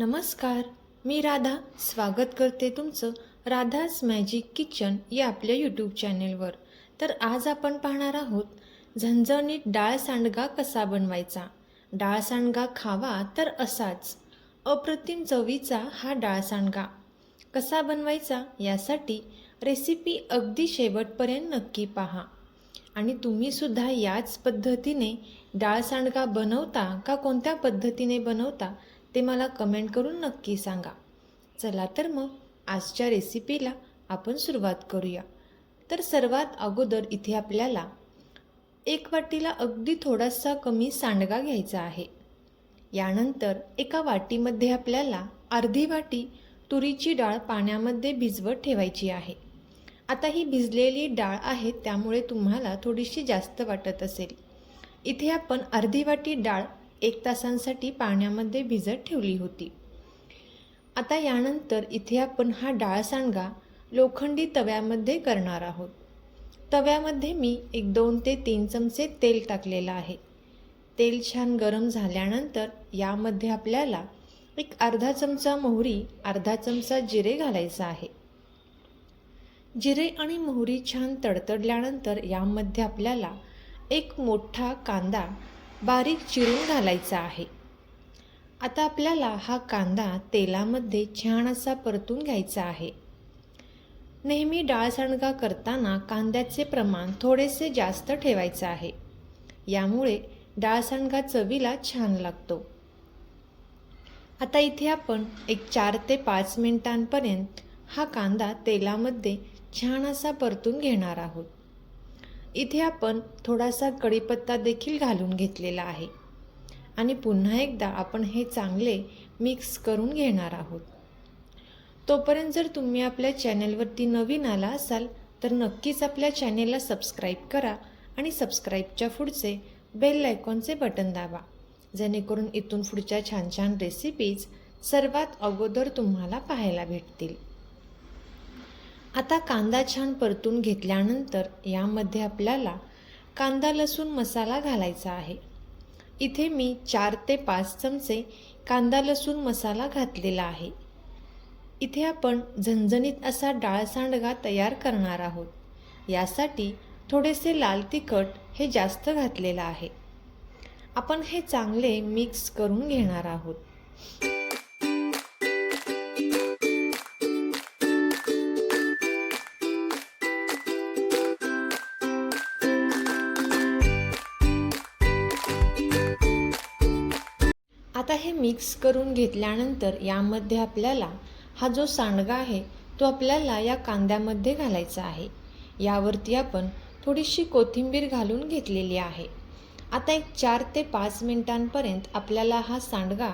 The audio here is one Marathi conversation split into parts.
नमस्कार मी राधा. स्वागत करते तुमचं राधाज मॅजिक किचन या आपल्या यूट्यूब चॅनेलवर तर आज आपण पाहणार आहोत झणझणीत डाळ सांडगा कसा बनवायचा? डाळ सांडगा खावा तर असाच. अप्रतिम चवीचा हा डाळ सांडगा. कसा बनवायचा यासाठी रेसिपी अगदी शेवटपर्यंत नक्की पहा. आणि तुम्हीसुद्धा याच पद्धतीने डाळ सांडगा बनवता का कोणत्या पद्धतीने बनवता ते मला कमेंट करून नक्की सांगा. चला तर मग आजच्या रेसिपीला आपण सुरुवात करूया. तर सर्वात अगोदर इथे आपल्याला एक वाटीला अगदी थोडासा कमी सांडगा घ्यायचा आहे. यानंतर एका वाटीमध्ये आपल्याला अर्धी वाटी तुरीची डाळ पाण्यामध्ये भिजवत ठेवायची आहे. आता ही भिजलेली डाळ आहे त्यामुळे तुम्हाला थोडीशी जास्त वाटत असेल. इथे आपण अर्धी वाटी डाळ एक तासांसाठी पाण्यामध्ये भिजत ठेवली होती. आता यानंतर इथे आपण हा डाळ सांडगा लोखंडी तव्यामध्ये करणार आहोत. तव्यामध्ये मी एक दोन ते तीन चमचे तेल टाकलेलं आहे. तेल छान गरम झाल्यानंतर यामध्ये आपल्याला एक अर्धा चमचा मोहरी अर्धा चमचा जिरे घालायचा आहे. जिरे आणि मोहरी छान तडतडल्यानंतर यामध्ये आपल्याला एक मोठा कांदा बारीक चिरून घालायचा आहे. आता आपल्याला हा कांदा तेलामध्ये छान असा परतून घ्यायचा आहे. नेहमी डाळ सांडगा करताना कांद्याचे प्रमाण थोडेसे जास्त ठेवायचे आहे. यामुळे डाळ सांडगा चवीला छान लागतो. आता इथे आपण एक चार ते पाच मिनिटांपर्यंत हा कांदा तेलामध्ये छान असा परतून घेणार आहोत. इथे आपण थोडासा कढीपत्ता देखील घालून घेतलेला आहे. आणि पुन्हा एकदा आपण हे चांगले मिक्स करून घेणार आहोत. तोपर्यंत जर तुम्ही आपल्या चॅनेलवरती नवीन आला असाल तर नक्कीच आपल्या चॅनेलला सबस्क्राईब करा आणि सबस्क्राईबच्या पुढचे बेल आयकॉनचे बटन दाबा. जेणेकरून इथून पुढच्या छान छान रेसिपीज सर्वात अगोदर तुम्हाला पाहायला भेटतील. आता कांदा छान परतून घेतल्यानंतर यामध्ये आपल्याला कांदा लसूण मसाला घालायचा आहे. इथे मी चार ते पाच चमचे कांदा लसूण मसाला घातलेला आहे. इथे आपण झणझणीत असा डाळ सांडगा तयार करणार आहोत. यासाठी थोडेसे लाल तिखट हे जास्त घातलेलं आहे. आपण हे चांगले मिक्स करून घेणार आहोत. आता हे मिक्स करून घेतल्यानंतर यामध्ये आपल्याला हा जो सांडगा आहे तो आपल्याला या कांद्यामध्ये घालायचा आहे. यावरती आपण थोडीशी कोथिंबीर घालून घेतलेली आहे. आता एक चार ते पाच मिनिटांपर्यंत आपल्याला हा सांडगा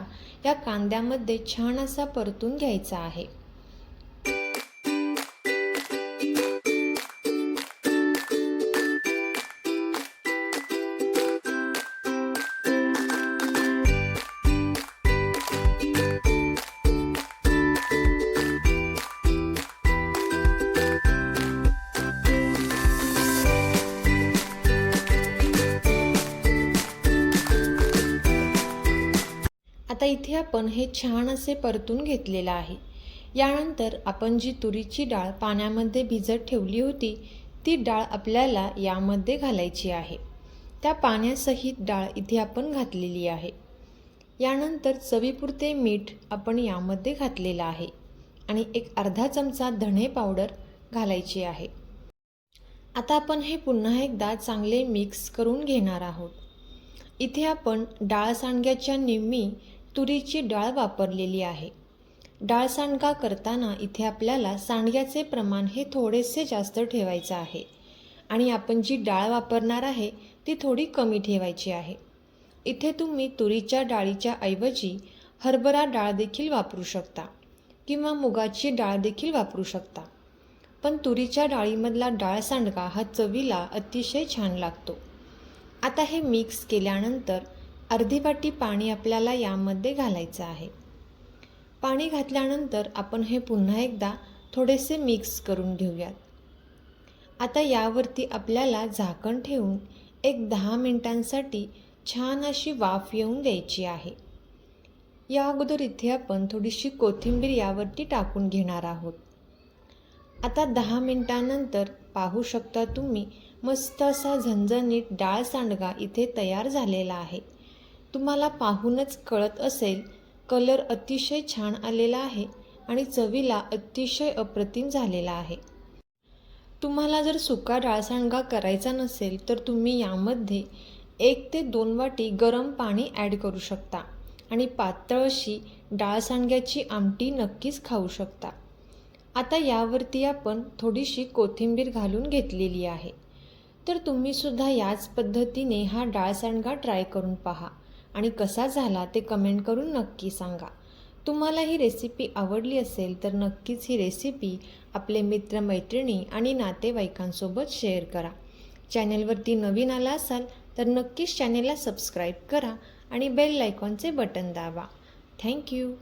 या कांद्यामध्ये छान असा परतून घ्यायचा आहे. आता इथे आपण हे छान असे परतून घेतलेलं आहे. यानंतर आपण जी तुरीची डाळ पाण्यामध्ये भिजत ठेवली होती ती डाळ आपल्याला यामध्ये घालायची आहे. त्या पाण्यासहित डाळ इथे आपण घातलेली आहे. यानंतर चवीपुरते मीठ आपण यामध्ये घातलेलं आहे आणि एक अर्धा चमचा धणे पावडर घालायची आहे. आता आपण हे पुन्हा एकदा चांगले मिक्स करून घेणार आहोत. इथे आपण डाळ सांडग्याच्या निम्मी तुरीची डाळ वापरलेली आहे. डाळ सांडगा करताना इथे आपल्याला सांडग्याचे प्रमाण हे थोडेसे जास्त ठेवायचं आहे. आणि आपण जी डाळ वापरणार आहे ती थोडी कमी ठेवायची आहे. इथे तुम्ही तुरीच्या डाळीच्या ऐवजी हरभरा डाळ देखील वापरू शकता किंवा मुगाची डाळ देखील वापरू शकता. पण तुरीच्या डाळीमधला डाळ सांडगा हा चवीला अतिशय छान लागतो. आता हे मिक्स केल्यानंतर अर्धी वाटी पाणी आपल्याला यामध्ये घालायचं आहे. पाणी घातल्यानंतर आपण हे पुन्हा एकदा थोडेसे मिक्स करून घेऊयात. आता यावरती आपल्याला झाकण ठेवून एक दहा मिनटांसाठी छान अशी वाफ येऊन द्यायची आहे. या अगोदर इथे आपण थोडीशी कोथिंबीर यावरती टाकून घेणार आहोत. आता दहा मिनटानंतर पाहू शकता तुम्ही मस्त असा झणझणीत डाळ सांडगा इथे तयार झालेला आहे. तुम्हाला पाहूनच कळत असेल कलर अतिशय छान आलेला आहे आणि चवीला अतिशय अप्रतिम झालेला आहे. तुम्हाला जर सुका डाळसांडगा करायचा नसेल तर तुम्ही यामध्ये एक ते दोन वाटी गरम पाणी ॲड करू शकता आणि पातळ अशी डाळसांडग्याची आमटी नक्कीच खाऊ शकता. आता यावरती आपण थोडीशी कोथिंबीर घालून घेतलेली आहे. तर तुम्हीसुद्धा याच पद्धतीने हा डाळसांडगा ट्राय करून पहा. आणि कसा झाला ते कमेंट करून नक्की सांगा. तुम्हाला ही रेसिपी आवडली असेल तर नक्कीच ही रेसिपी आपले मित्रमैत्रिणी आणि नातेवाईकांसोबत शेअर करा. चॅनेलवरती नवीन आला असाल तर नक्कीच चॅनेलला सबस्क्राईब करा आणि बेल लायकॉनचे बटन दाबा. Thank you